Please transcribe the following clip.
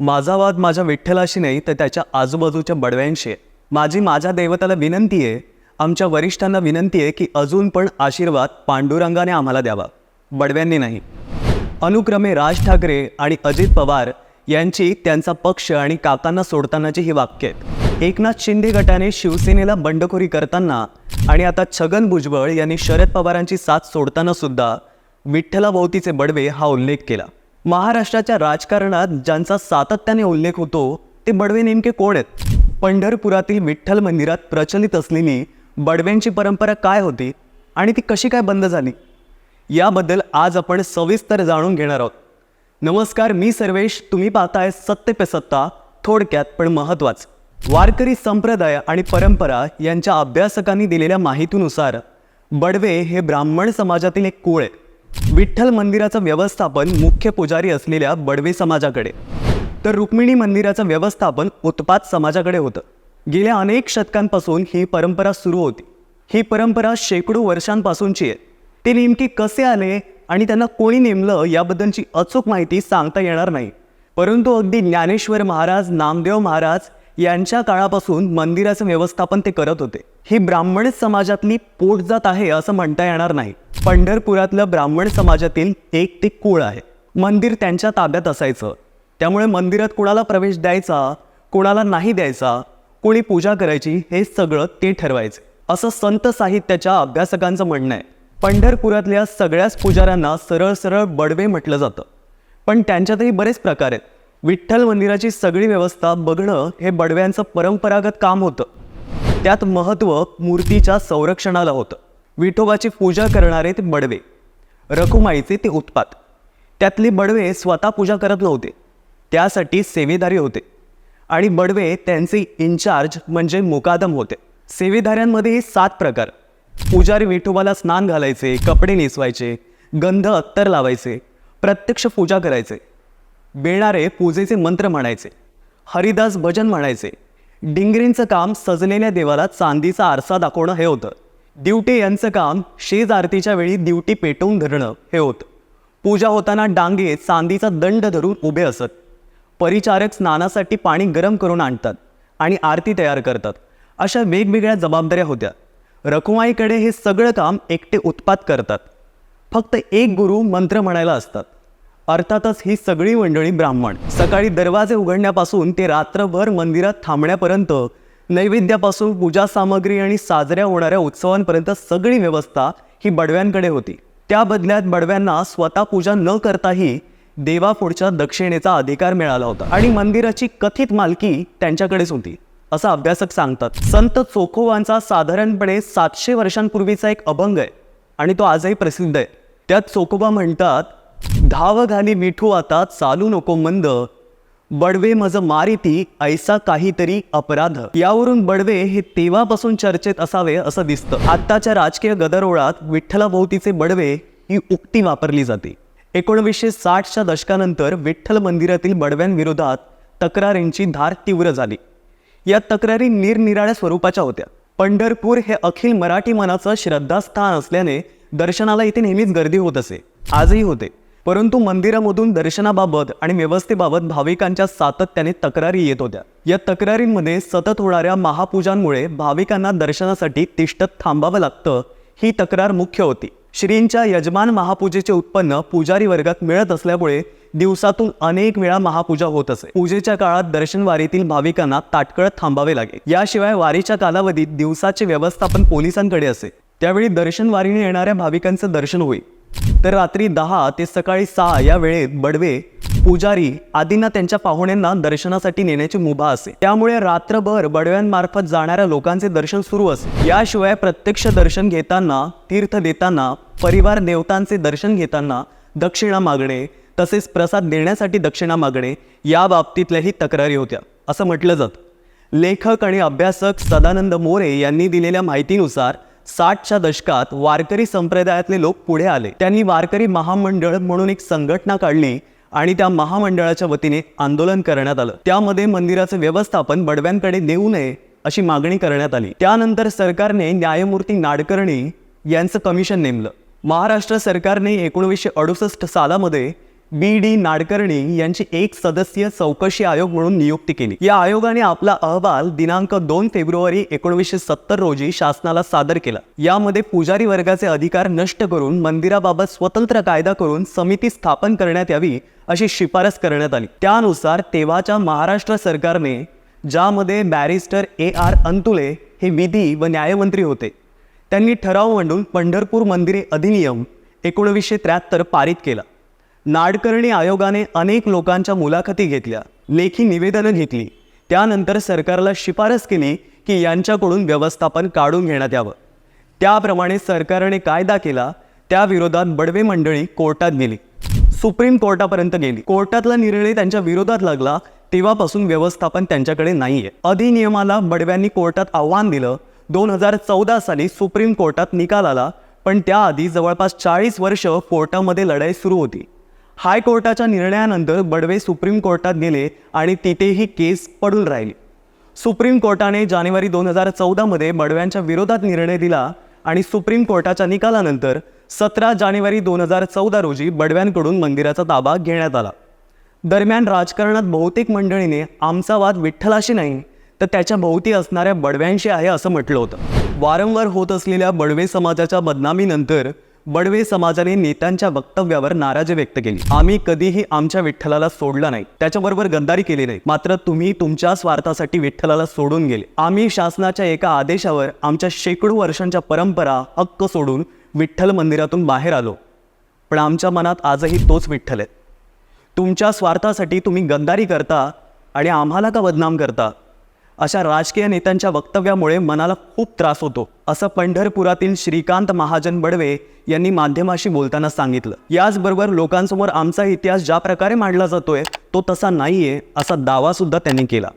माझा वाद माझ्या विठ्ठलाशी नाही तर त्याच्या आजूबाजूच्या बडव्यांशी आहे. माझी माझ्या दैवताला विनंती आहे आमच्या वरिष्ठांना विनंती आहे की अजून पण आशीर्वाद पांडुरंगाने आम्हाला द्यावा. बडव्यांनी नाही. अनुक्रमे राज ठाकरे आणि अजित पवार यांची त्यांचा पक्ष आणि काकांना सोडतानाची ही वाक्य आहेत. एकनाथ शिंदे गटाने शिवसेनेला बंडखोरी करताना आणि आता छगन भुजबळ यांनी शरद पवारांची साथ सोडताना सुद्धा विठ्ठलाभोवतीचे बडवे हा उल्लेख केला. महाराष्ट्राच्या राजकारणात ज्यांचा सातत्याने उल्लेख होतो ते बडवे नेमके कोण आहेत? पंढरपुरातील विठ्ठल मंदिरात प्रचलित असलेली बडव्यांची परंपरा काय होती आणि ती कशी काय बंद झाली? याबद्दल आज आपण सविस्तर जाणून घेणार आहोत. नमस्कार मी सर्वेश. तुम्ही पाहताय सत्य पे सत्ता. थोडक्यात पण महत्वाचं वारकरी संप्रदाय आणि परंपरा यांच्या अभ्यासकांनी दिलेल्या माहितीनुसार बडवे हे ब्राह्मण समाजातील एक कुळ आहे विठ्ठल मंदिराचं व्यवस्थापन मुख्य पुजारी असलेल्या बडवे समाजाकडे. तर रुक्मिणी मंदिराचं व्यवस्थापन उत्पात समाजाकडे होतं. गेल्या अनेक शतकांपासून ही परंपरा सुरू होती. ही परंपरा शेकडो वर्षांपासूनची आहे. ते नेमके कसे आले आणि त्यांना कोणी नेमलं याबद्दलची अचूक माहिती सांगता येणार नाही. परंतु अगदी ज्ञानेश्वर महाराज नामदेव महाराज यांच्या काळापासून मंदिराचं व्यवस्थापन ते करत होते. ही ब्राह्मण समाजातली पोटजात आहे असं म्हणता येणार नाही. पंढरपुरातलं ब्राह्मण समाजातील एक ते कुळ आहे. मंदिर त्यांच्या ताब्यात असायचं. त्यामुळे मंदिरात कुणाला प्रवेश द्यायचा कुणाला नाही द्यायचा कोणी पूजा करायची हे सगळं ते ठरवायचे. असं संत साहित्याच्या अभ्यासकांचं म्हणणं आहे. पंढरपुरातल्या सगळ्याच पुजाऱ्यांना सरळ सरळ बडवे म्हटलं जातं. पण त्यांच्यातही बरेच प्रकार आहेत. विठ्ठल मंदिराची सगळी व्यवस्था बघणं हे बडव्यांचं परंपरागत काम होतं. त्यात महत्त्व मूर्तीच्या संरक्षणाला होतं. विठोबाची पूजा करणारे ते बडवे. रखुमाईचे ते उत्पात. त्यातले बडवे स्वतः पूजा करत नव्हते. त्यासाठी सेवेदारी होते. आणि बडवे त्यांचे इन्चार्ज म्हणजे मुकादम होते. सेवेदाऱ्यांमध्ये सात प्रकार. पुजारी विठोबाला स्नान घालायचे कपडे नेसवायचे गंध अत्तर लावायचे प्रत्यक्ष पूजा करायचे. बेणारे पूजेचे मंत्र म्हणायचे. हरिदास भजन म्हणायचे. डिंगरींचं काम सजलेल्या देवाला चांदीचा आरसा दाखवणं हे होतं. दिवटे यांचं काम शेज आरतीच्या वेळी दिवटी पेटवून धरणं हे होतं. पूजा होताना डांगे चांदीचा दंड धरून उभे असत. परिचारक स्नानासाठी पाणी गरम करून आणतात आणि आरती तयार करतात. अशा वेगवेगळ्या जबाबदाऱ्या होत्या. रखुमाईकडे हे सगळं काम एकटे उत्पात करतात. फक्त एक गुरु मंत्र म्हणायला असतात. अर्थातच ही सगळी मंडळी ब्राह्मण. सकाळी दरवाजे उघडण्यापासून ते रात्रभर मंदिरात थांबण्यापर्यंत नैवेद्यापासून पूजा सामग्री आणि साजऱ्या होणाऱ्या उत्सवांपर्यंत सगळी व्यवस्था ही बडव्यांकडे होती. त्या बदल्यात बडव्यांना स्वतः पूजा न करताही देवापुढच्या दक्षिणेचा अधिकार मिळाला होता आणि मंदिराची कथित मालकी त्यांच्याकडेच होती असं अभ्यासक सांगतात. संत चोखोवांचा साधारणपणे सातशे वर्षांपूर्वीचा एक अभंग आहे आणि तो आजही प्रसिद्ध आहे. त्यात चोखोबा म्हणतात धाव घाली मिठू आता चालू नको मंद बडवे मज मारिती ऐसा काहीतरी अपराध. यावरून बडवे हे तेव्हापासून चर्चेत असावे असं दिसतं. आत्ताच्या राजकीय गदारोळात विठ्ठलाभोवतीचे बडवे ही उक्ती वापरली जाते. एकोणवीसशे साठच्या दशकानंतर विठ्ठल मंदिरातील बडव्यांविरोधात तक्रारींची धार तीव्र झाली. या तक्रारी निरनिराळ्या स्वरूपाच्या होत्या. पंढरपूर हे अखिल मराठी मनाचं श्रद्धास्थान असल्याने दर्शनाला इथे नेहमीच गर्दी होत असे. आजही होते. परंतु मंदिरामधून दर्शनाबाबत आणि व्यवस्थेबाबत भाविकांच्या सातत्याने तक्रारी येत होत्या. या तक्रारींमध्ये सतत होणाऱ्या महापूजांमुळे भाविकांना दर्शनासाठी तिष्ठत थांबावं लागतं ही तक्रार मुख्य होती. श्रींच्या यजमान महापूजेचे उत्पन्न पुजारी वर्गात मिळत असल्यामुळे दिवसातून अनेक वेळा महापूजा होत असे. पूजेच्या काळात दर्शन वारीतील भाविकांना ताटकळत थांबावे लागे. याशिवाय वारीच्या कालावधीत दिवसाचे व्यवस्थापन पोलिसांकडे असे. त्यावेळी दर्शन वारीने येणाऱ्या भाविकांचं दर्शन होईल. तर रात्री दहा ते सकाळी सहा या वेळेत बडवे पुजारी आदींना त्यांच्या पाहुण्यांना दर्शनासाठी नेण्याची मुभा असे. त्यामुळे रात्रभर बडव्यांमार्फत जाणाऱ्या लोकांचे दर्शन सुरू असे. याशिवाय प्रत्यक्ष दर्शन घेताना तीर्थ देताना परिवार देवतांचे दर्शन घेताना दक्षिणा मागणे तसेच प्रसाद देण्यासाठी दक्षिणा मागणे या बाबतीतल्याही तक्रारी होत्या असं म्हटलं जातं. लेखक आणि अभ्यासक सदानंद मोरे यांनी दिलेल्या माहितीनुसार साठच्या दशकात वारकरी संप्रदायातले लोक पुढे आले. त्यांनी वारकरी महामंडळ म्हणून एक संघटना काढली आणि त्या महामंडळाच्या वतीने आंदोलन करण्यात आलं. त्यामध्ये मंदिराचं व्यवस्थापन बडव्यांकडे देऊ नये अशी मागणी करण्यात आली. त्यानंतर सरकारने न्यायमूर्ती नाडकर्णी यांचं कमिशन नेमलं. महाराष्ट्र सरकारने एकोणीसशे अडुसष्ट सालामध्ये बी डी नाडकर्णी यांची एक सदस्यीय चौकशी आयोग म्हणून नियुक्ती केली. या आयोगाने आपला अहवाल दिनांक दोन फेब्रुवारी एकोणीसशे सत्तर रोजी शासनाला सादर केला. यामध्ये पुजारी वर्गाचे अधिकार नष्ट करून मंदिराबाबत स्वतंत्र कायदा करून समिती स्थापन करण्यात यावी अशी शिफारस करण्यात आली. त्यानुसार तेव्हाच्या महाराष्ट्र सरकारने ज्यामध्ये बॅरिस्टर ए आर अंतुले हे विधी व न्यायमंत्री होते त्यांनी ठराव मांडून पंढरपूर मंदिरे अधिनियम एकोणवीसशे त्र्याहत्तर पारित केला. नाडकर्णी आयोगाने अनेक लोकांच्या मुलाखती घेतल्या लेखी निवेदनं घेतली. त्यानंतर सरकारला शिफारस केली की यांच्याकडून व्यवस्थापन काढून घेण्यात यावं. त्याप्रमाणे सरकारने कायदा केला त्याविरोधात बडवे मंडळी कोर्टात गेली. सुप्रीम कोर्टापर्यंत गेली. कोर्टातला निर्णय त्यांच्या विरोधात लागला तेव्हापासून व्यवस्थापन त्यांच्याकडे नाहीये. अधिनियमाला बडव्यांनी कोर्टात आव्हान दिलं. दोन हजार चौदा साली सुप्रीम कोर्टात निकाल आला पण त्याआधी जवळपास चाळीस वर्ष कोर्टामध्ये लढाई सुरू होती. हायकोर्टाच्या निर्णयानंतर बडवे सुप्रीम कोर्टात गेले आणि तिथेही केस पडून राहिली. सुप्रीम कोर्टाने जानेवारी दोन हजार चौदामध्ये बडव्यांच्या विरोधात निर्णय दिला आणि सुप्रीम कोर्टाच्या निकालानंतर सतरा जानेवारी दोन हजार चौदा रोजी बडव्यांकडून मंदिराचा ताबा घेण्यात आला. दरम्यान राजकारणात बहुतेक मंडळीने आमचा वाद विठ्ठलाशी नाही तर त्याच्या भोवती असणाऱ्या बडव्यांशी आहे असं म्हटलं होतं. वारंवार होत असलेल्या बडवे समाजाच्या बदनामीनंतर बडवे समाजाने नेत्यांच्या वक्तव्यावर नाराजी व्यक्त केली. आम्ही कधीही आमच्या विठ्ठलाला सोडला नाही. त्याच्याबरोबर गद्दारी केली नाही. मात्र तुम्ही तुमच्या स्वार्थासाठी विठ्ठलाला सोडून गेले. आम्ही शासनाच्या एका आदेशावर आमच्या शेकडो वर्षांच्या परंपरा हक्क सोडून विठ्ठल मंदिरातून बाहेर आलो. पण आमच्या मनात आजही तोच विठ्ठल आहे. तुमच्या स्वार्थासाठी तुम्ही गद्दारी करता आणि आम्हाला का बदनाम करता? अशा राजकीय नेत्यांच्या वक्तव्यामुळे मनाला खूप त्रास होतो असं पंढरपुरातील श्रीकांत महाजन बडवे यांनी माध्यमाशी बोलताना सांगितलं. याचबरोबर लोकांसमोर आमचा इतिहास ज्या प्रकारे मांडला जातोय तो तसा नाहीये असा दावा सुद्धा त्यांनी केला.